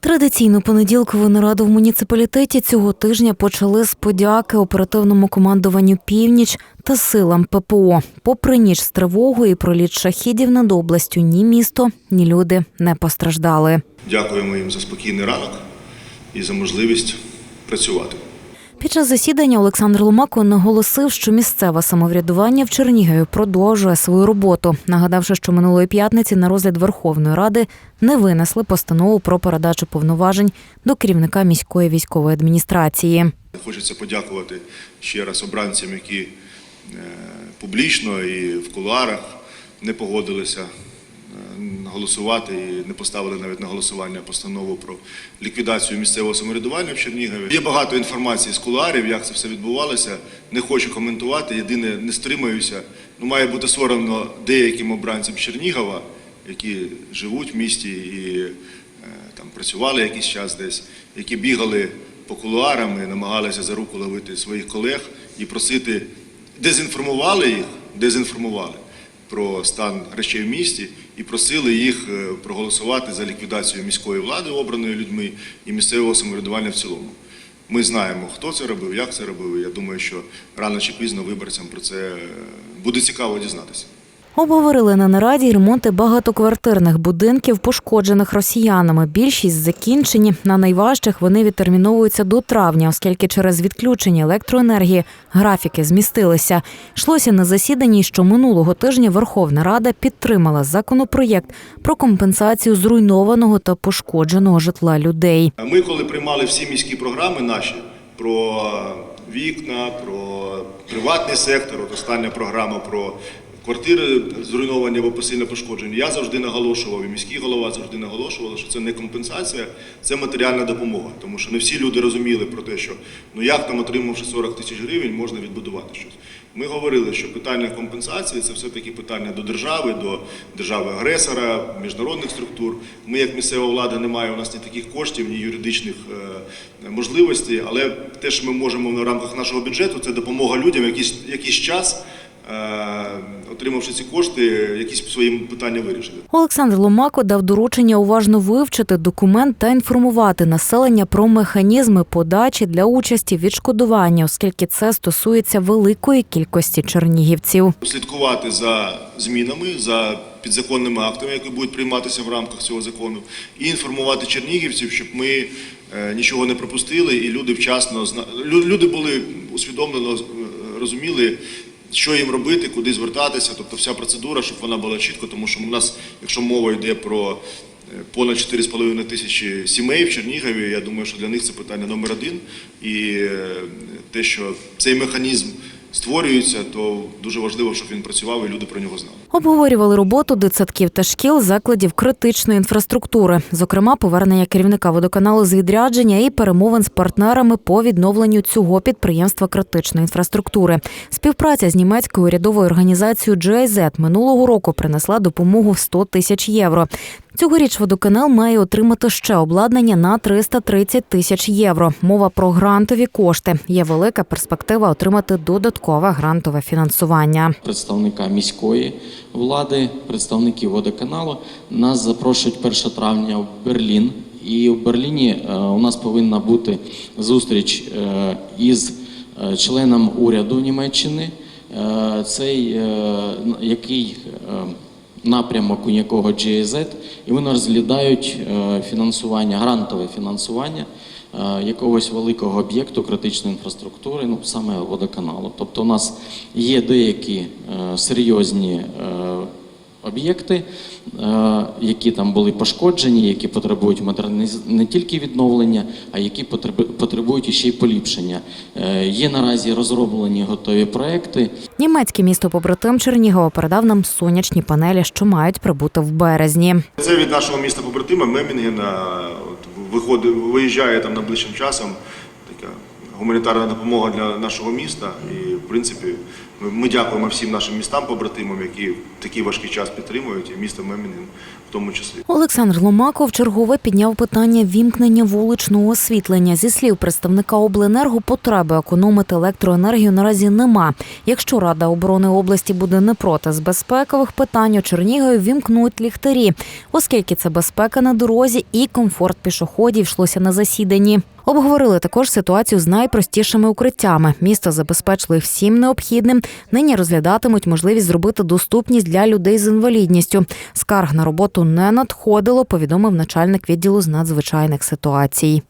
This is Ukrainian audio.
Традиційну понеділкову нараду в муніципалітеті цього тижня почали з подяки оперативному командуванню Північ та силам ППО. Попри ніч з тривогою і проліт шахідів над областю, ні місто, ні люди не постраждали. Дякуємо їм за спокійний ранок і за можливість працювати. Під час засідання Олександр Ломако наголосив, що місцеве самоврядування в Чернігові продовжує свою роботу, нагадавши, що минулої п'ятниці на розгляд Верховної Ради не винесли постанову про передачу повноважень до керівника міської військової адміністрації. Хочеться подякувати ще раз обранцям, які е, публічно і в кулуарах не погодилися голосувати і не поставили навіть на голосування постанову про ліквідацію місцевого самоврядування в Чернігові. Є багато інформації з кулуарів, як це все відбувалося. Не хочу коментувати. Єдине, не стримаюся. Ну, має бути соромно деяким обранцям Чернігова, які живуть в місті і е, там працювали якийсь час десь, які бігали по кулуарам і намагалися за руку ловити своїх колег і просити, дезінформували їх, дезінформували про стан речей в місті і просили їх е, проголосувати за ліквідацію міської влади, обраної людьми, і місцевого самоврядування в цілому. Ми знаємо, хто це робив, як це робив. Я думаю, що рано чи пізно виборцям про це е, буде цікаво дізнатися. Обговорили на нараді ремонти багатоквартирних будинків, пошкоджених росіянами. Більшість закінчені. На найважчих вони відтерміновуються до травня, оскільки через відключення електроенергії графіки змістилися. Йшлося на засіданні, що минулого тижня Верховна Рада підтримала законопроєкт про компенсацію зруйнованого та пошкодженого житла людей. Ми, коли приймали всі міські програми наші про вікна, про приватний сектор, от остання програма про квартири зруйновані або посильно пошкоджені, я завжди наголошував, і міський голова завжди наголошував, що це не компенсація, це матеріальна допомога. Тому що не всі люди розуміли про те, що ну як там, отримавши 40 тисяч гривень, можна відбудувати щось. Ми говорили, що питання компенсації це все-таки питання до держави, до держави-агресора, міжнародних структур. Ми, як місцева влада, не маємо у нас ні таких коштів, ні юридичних е, можливостей, але те, що ми можемо в рамках нашого бюджету, це допомога людям якийсь, якийсь час, е, отримавши ці кошти, якісь свої питання вирішити. Олександр Ломако дав доручення уважно вивчити документ та інформувати населення про механізми подачі для участі відшкодування, оскільки це стосується великої кількості чернігівців. слідкувати за змінами, за підзаконними актами, які будуть прийматися в рамках цього закону, і інформувати чернігівців, щоб ми е, нічого не пропустили, і люди вчасно люди були усвідомлено е, розуміли. Що їм робити, куди звертатися, тобто вся процедура, щоб вона була чітко, тому що у нас, якщо мова йде про е, понад 4,5 тисячі сімей в Чернігові, я думаю, що для них це питання номер один. І е, те, що цей механізм створюється, то дуже важливо, щоб він працював і люди про нього знали. Обговорювали роботу дитсадків та шкіл, закладів критичної інфраструктури, зокрема, повернення керівника водоканалу з відрядження і перемовин з партнерами по відновленню цього підприємства критичної інфраструктури. Співпраця з німецькою урядовою організацією GIZ минулого року принесла допомогу в 100 тисяч євро. Цьогоріч водоканал має отримати ще обладнання на 330 тисяч євро. Мова про грантові кошти. Є велика перспектива отримати додаткове грантове фінансування. представника міської влади, представників водоканалу. Нас запрошують 1 травня в Берлін. І в Берліні е, у нас повинна бути зустріч е, із е, членом уряду Німеччини, цей який напрямок у якого GIZ, і вони розглядають е, фінансування, грантове фінансування е, якогось великого об'єкту критичної інфраструктури, ну саме водоканалу. Тобто, у нас є деякі е, серйозні об'єкти, е, які там були пошкоджені, які потребують модерниз... не тільки відновлення, а які потребу- потребують ще й поліпшення. Е, Є наразі розроблені готові проекти. Німецьке місто побратим Чернігова передав нам сонячні панелі, що мають прибути в березні. Це від нашого міста побратима Мемінгена. Виходить, виїжджає там найближчим часом така гуманітарна допомога для нашого міста. І в принципі, ми- дякуємо всім нашим містам побратимам, які в такий важкий час підтримують, і місто Мемінин в тому числі. Олександр Ломаков чергове підняв питання вімкнення вуличного освітлення. Зі слів представника обленерго, потреби економити електроенергію наразі нема. Якщо Рада оборони області буде не проти з безпекових питань, у Чернігові вімкнуть ліхтарі, оскільки це безпека на дорозі і комфорт пішоходів йшлося на засіданні. Обговорили також ситуацію з найпростішими укриттями. Місто забезпечило їх всім необхідним. Нині розглядатимуть можливість зробити доступність для людей з інвалідністю. Скарг на роботу не надходило, повідомив начальник відділу з надзвичайних ситуацій.